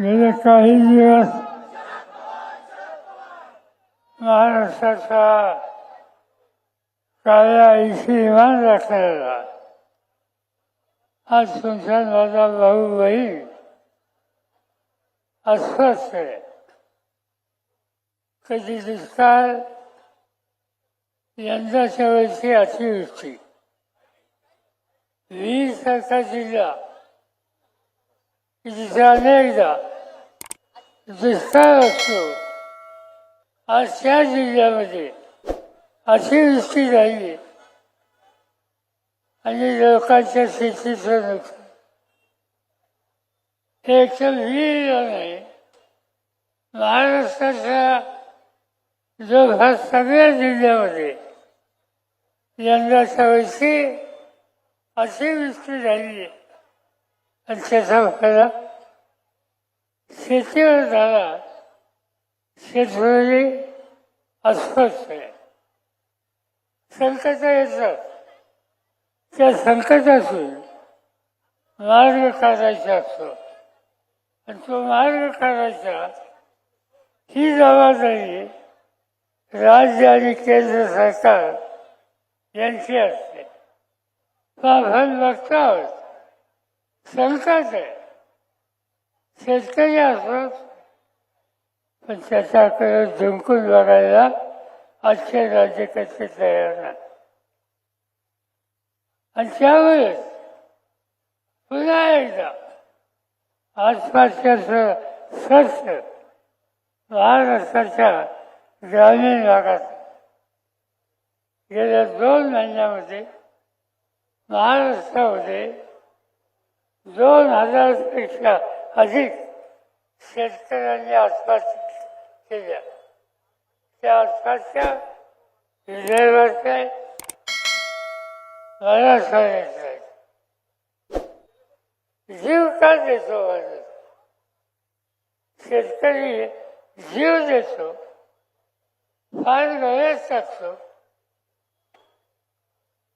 गेले काही दिवस महाराष्ट्राचा काळ्या ऐशी इमान राखलेला आज तुमचा माझा भाऊ बहीण अस्वस्थ आहे। कधी दुष्काळ यंदाच्या वर्षी अतिवृष्टी। वीस सारखा जिल्हा की जिथे अनेकदा दुष्काळ असतो आज त्या जिल्ह्यामध्ये अतिवृष्टी झाली आणि लोकांच्या शेतीचं नुकसान हे एक तर विहिर नाही महाराष्ट्राच्या हा सगळ्या जिल्ह्यामध्ये यंदाच्या वर्षी अतिवृष्टी झाली आणि त्याचा फायदा शेतीवर झाला. शेतकरी अस्वस्थ आहे. संकट येतं. त्या संकटातून मार्ग काढायचा असतो. आणि तो मार्ग काढायचा ही जबाबदारी राज्य आणि केंद्र सरकार यांची असते. आपण बघतो आहोत संकट आहे. शेतकरी असत पण त्याच्याकडे झुंकून बघायला आजचे राज्यकर्ते तयार नाही. आणि त्यावेळेस पुन्हा एकदा आसपासच्या स्वच्छ महाराष्ट्राच्या ग्रामीण भागात गेल्या दोन महिन्यामध्ये महाराष्ट्रामध्ये दोन हजारपेक्षा अधिक शेतकऱ्यांनी आत्महत्या केल्या. त्या आत्महत्या विदर्भात मला मराठवाड्यात आहे. जीव का देतो माझा? शेतकरी जीव देतो फार गरज टाकतो.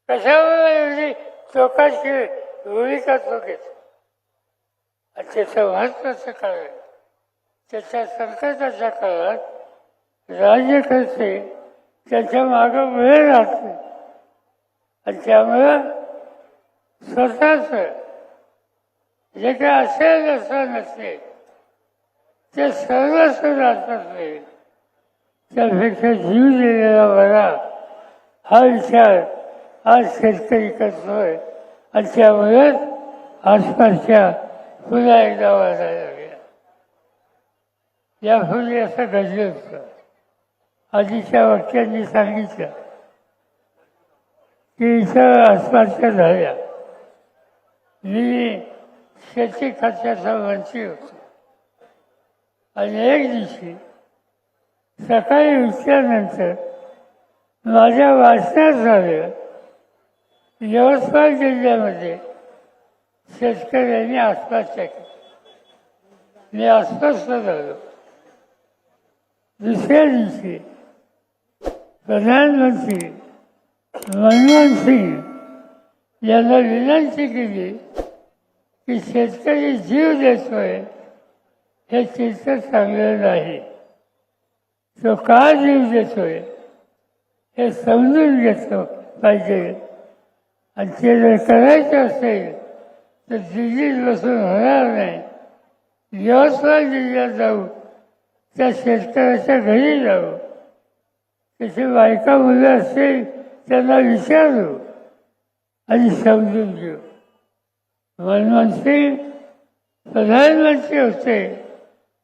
कशामुळे एवढी टोकाची भूमिका तो घेतो त्याच्या त्याचं महत्वाचं कारण त्याच्या संकटाच्या काळात राज्य करते त्याच्या मागं वेळ राहते आणि त्यामुळं स्वतःच जे काय असेल असं नसेल ते सर्वस्व राहतात असेल त्यापेक्षा जीव दिलेला बरा हा विचार आज शेतकरी करतोय. आणि त्यामुळेच आसपासच्या फुला एकदा वाजायला लागल्या यापूर्वी असं घडलं होतं. आधीच्या वाक्यांनी सांगितलं की इथं आसपासच्या झाल्या मी शेती खात्याचा मंत्री होतो. आणि एक दिवशी सकाळी उठल्यानंतर माझ्या वाचण्यात झालं यवतमाळ जिल्ह्यामध्ये शेतकऱ्यांनी आसपास केली. मी अस्वस्थ झालो दुसऱ्या दिवशी प्रधानमंत्री मनमोहन सिंग यांना विनंती केली की शेतकरी जीव देतोय हे चित्र चांगलं नाही. तो का जीव देतोय हे समजून घेतलं पाहिजे. आणि ते जर करायचं असेल तर दिल्लीत बसून होणार नाही यवतमाळ जिल्ह्यात जाऊ त्या शेतकऱ्याच्या घरी जाऊ. त्याची बायका मुलं असतील त्यांना विचारू आणि समजून घेऊ. मनमोहन सिंग प्रधानमंत्री होते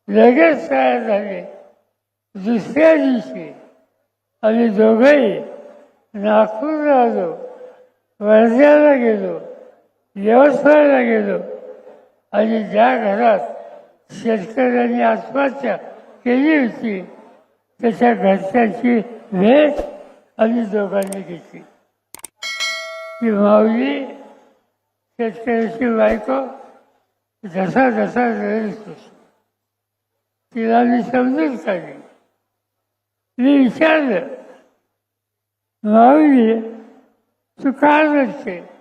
लगेच तयार झाले. दुसऱ्या दिवशी आम्ही दोघंही नागपूरला आलो वर्ध्याला गेलो. यवतमाळला गेलो आणि ज्या घरात शेतकऱ्यांनी आत्महत्या केली होती त्याच्या घरच्यांची भेट आम्ही दोघांनी घेतली. ती माऊली शेतकऱ्याची बायको जसा जसा रडत होती तिला मी समजून काढली मी विचारलं माऊली तू का रडते?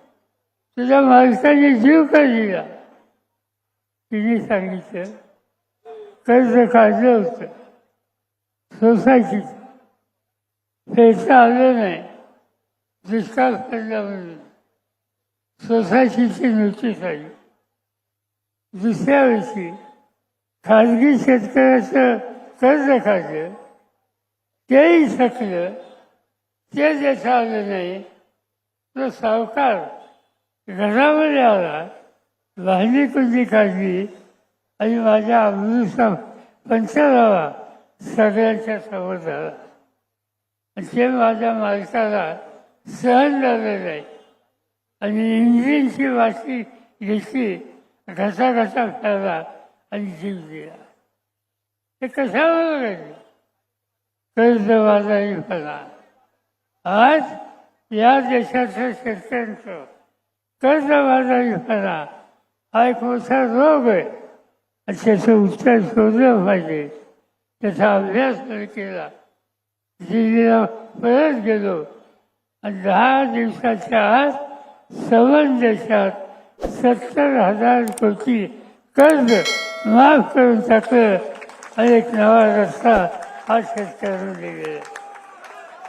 तुझ्या माणसाने जीव का दिला? तिने सांगितलं कर्ज काढलं होतं. सोसायटीचं फेडता आलं नाही. दुष्काळ पडला म्हणून. सोसायटीची नोटीस आली. दुसऱ्या वर्षी खाजगी शेतकऱ्याचं कर्ज काढलं. तेही थकलं ते देता आलं नाही. तो सावकार घरामध्ये आला वाहिनी कुंडी काढली? आणि माझ्या अमृता पंचरावा सगळ्यांच्या समोर झाला. ते माझ्या मालकाला सहन झालं नाही. आणि इंजिनची वाशी घेतली घसा घसा फेरला आणि जीव दिला ते कशावर घडलं फला आज या देशाच्या शेतकऱ्यांचं कर्जबाजारीपणा हा एक मोठा रोग आहे आणि त्याचं उत्तर शोधलं पाहिजे. त्याचा अभ्यास केला. दिल्लीला परत गेलो. आणि दहा दिवसाच्या आत सवन देशात सत्तर हजार कोटी कर्ज माफ करून टाकलं. आणि एक नवा रस्ता हा शेतकऱ्यांना दिलेला.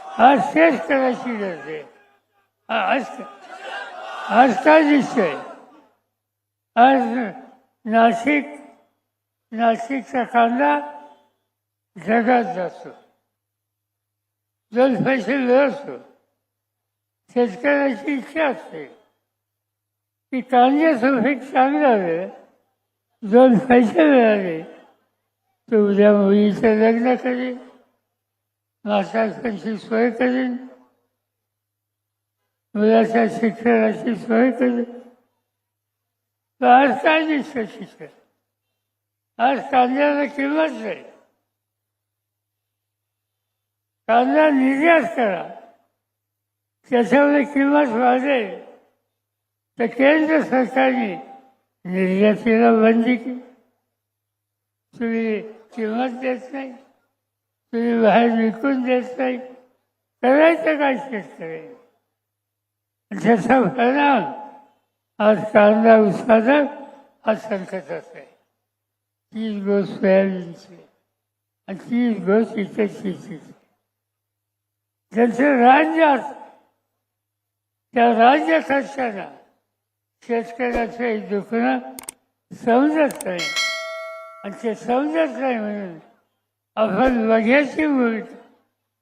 हा शेतकऱ्याची गरज आहे. आज आज काय दिसतंय. आज नाशिक नाशिकचा कांदा जगात जातो. दोन पैसे मिळवतो शेतकऱ्याची इच्छा असते. की कांद्याचं पीक चांगलं आलं दोन पैसे मिळाले तर उद्या मुलीचं लग्न करेन मासाची सोय करेन. मुलाच्या शिक्षणाची सोय केली. आज काय दिसतं शिक्षण? आज कांद्याला किंमत नाही. कांदा निर्यात करा त्याच्यामध्ये किंमत वाढेल तर केंद्र सरकारने निर्यातीला बंदी केली. तुम्ही किंमत देत नाही. तुम्ही बाहेर विकून देत नाही. करायचं काय शेतकऱ्यांनी? ज्याचा परिणाम आज कांदा उत्पादक हा संकटात आहे. तीच गोष्ट सोयाबीनची आणि तीच गोष्ट इतर शेतीची ज्यांचं राज्य त्या राज्य खर्चाला शेतकऱ्याचं एक दुखणं समजत नाही. आणि ते समजत नाही म्हणून आपण बघ्याची भूमिका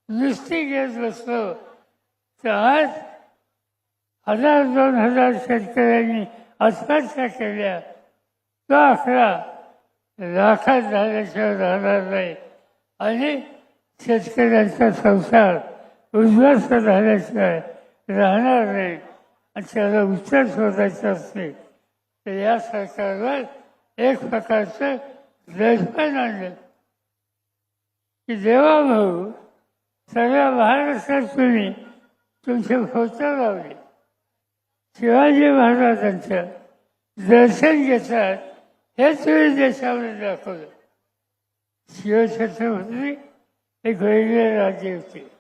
नुसती घेत बसलो तर आज हजार दोन हजार शेतकऱ्यांनी आत्महत्या केल्या. तो आकडा लाखात झाल्याशिवाय राहणार नाही. आणि शेतकऱ्यांचा संसार उद्ध्वस्त झाल्याशिवाय राहणार नाही. आणि त्याला उत्तर शोधायचं असते. तर या सरकारवर एक प्रकारचं देशपान आणलं. की देवा भाऊ सगळ्या महाराष्ट्रात तुम्ही तुमचे फोटो लावले. शिवाजी महाराजांचं दर्शन घेतात हे वेळी देशामध्ये दाखवलं. शिवछत्रपती एक वेगळे राज्य होते.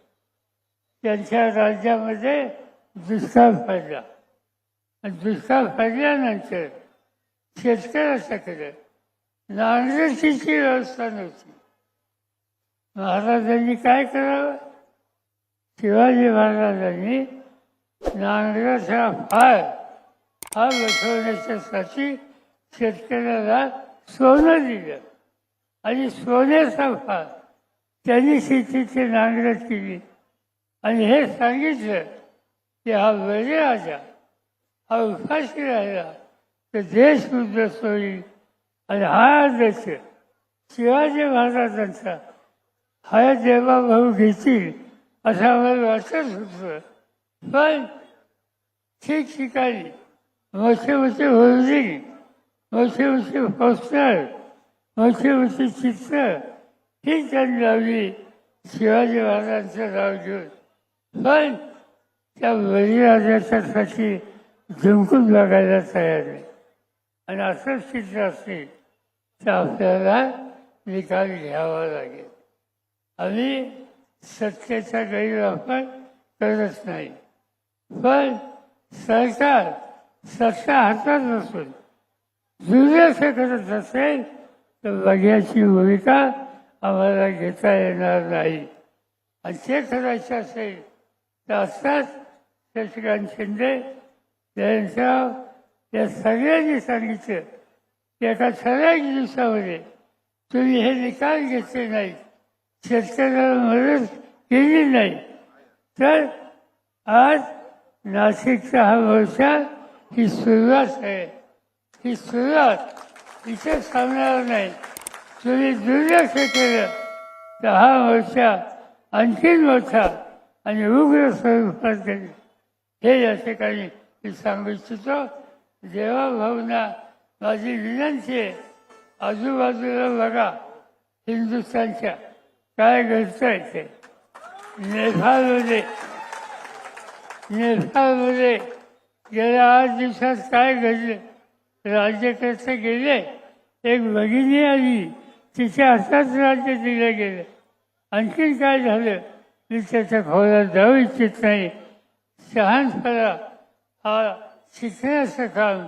त्यांच्या राज्यामध्ये दुष्काळ पडला. आणि दुष्काळ पडल्यानंतर शेतकऱ्याच्याकडे नांगरतीची व्यवस्था नव्हती. महाराजांनी काय करावं? शिवाजी महाराजांनी नांगराचा फाळ हा बसवण्याच्यासाठी शेतकऱ्याला सोनं दिलं. आणि सोन्याचा फाळ त्यांनी शेतीची नांगरट केली. आणि हे सांगितलं की हा वेळे राजा हा उपाशी राहिला तर देश उद्ध्वस्त होईल आणि हा देश शिवाजी महाराजांचा हा देवाभाऊ घेतील असं आम्हाला वाटत होतं. पण ठिकठिकाणी मोठे मोठे होर्डिंग मोठे मोठे पोस्टर मोठे मोठे चित्र ही त्यांनी लावली. शिवाजी महाराजांचं नाव घेऊन. पण त्या बळीराजाच्यासाठी झुंकून बघायला तयार नाही आणि असंच चित्र असेल तर आपल्याला निकाल घ्यावा लागेल. आम्ही सत्तेचा गैरवापर करत नाही. पण सरकार सत्ता हातात नसून दुर्लक्ष करत असेल तर बघ्याची भूमिका आम्हाला घेता येणार नाही. आणि ते करायचं असेल तर असतात शशिकांत शिंदे जयंतराव या सगळ्यांनी सांगितलं की एका ठराविक दिवसामध्ये तुम्ही हे निकाल घेतले नाही शेतकऱ्याला मदत केली नाही. तर आज नाशिकचा हा व्यवसाय ही सुरुवात आहे. ही सुरुवात इथे थांबणार नाही. तुम्ही दुर्लक्ष केलं तर हा व्यवसाय आणखीन मोठा आणि उग्र स्वरूपात जाईल. हे या ठिकाणी मी सांगू इच्छितो. देवाभावना माझी विनंती आहे आजूबाजूला बघा हिंदुस्थानच्या काय घडतंय ते. नेपाळमध्ये नेपाळमध्ये गेल्या आठ दिवसात काय घडलं? राज्यकर्ते गेले? एक भगिनी आली तिच्या हातात राज्य दिलं गेलं. आणखीन काय झालं? मी त्याच्या खोला जाऊ इच्छित नाही. शहानपणा हा शिकण्याचं काम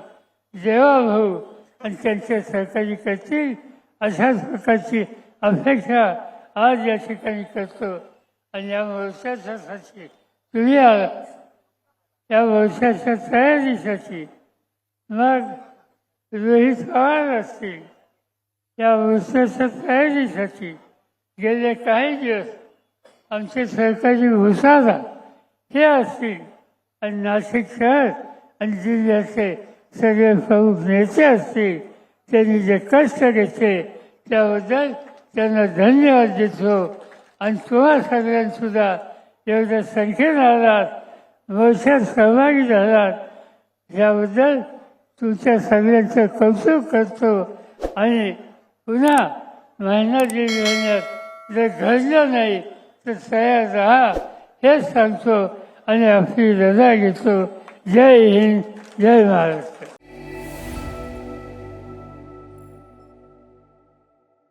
देवाभाऊ आणि त्यांचे सहकारी करतील अशाच प्रकारची अपेक्षा आज या ठिकाणी करतो. आणि या मोर्चासाठी तुम्ही आला या वर्षाच्या तयारीसाठी मग रोहित पवार असतील या वर्षाच्या तयारीसाठी गेले काही दिवस आमचे सरकारी भुसारा हे असतील आणि नाशिक शहर आणि जिल्ह्याचे सगळे प्रमुख नेते असतील त्यांनी जे कष्ट घेतले त्याबद्दल त्यांना धन्यवाद देतो आणि तुम्हा सगळ्यांसुद्धा एवढ्या संख्येनं आलात मोर्चात सहभागी झालात याबद्दल तुमच्या सगळ्यांचं कौतुक करतो. आणि पुन्हा महिना दीड महिन्यात जर घडलं नाही तर तयार राहा हेच सांगतो आणि आपली रजा घेतो. जय हिंद जय महाराष्ट्र.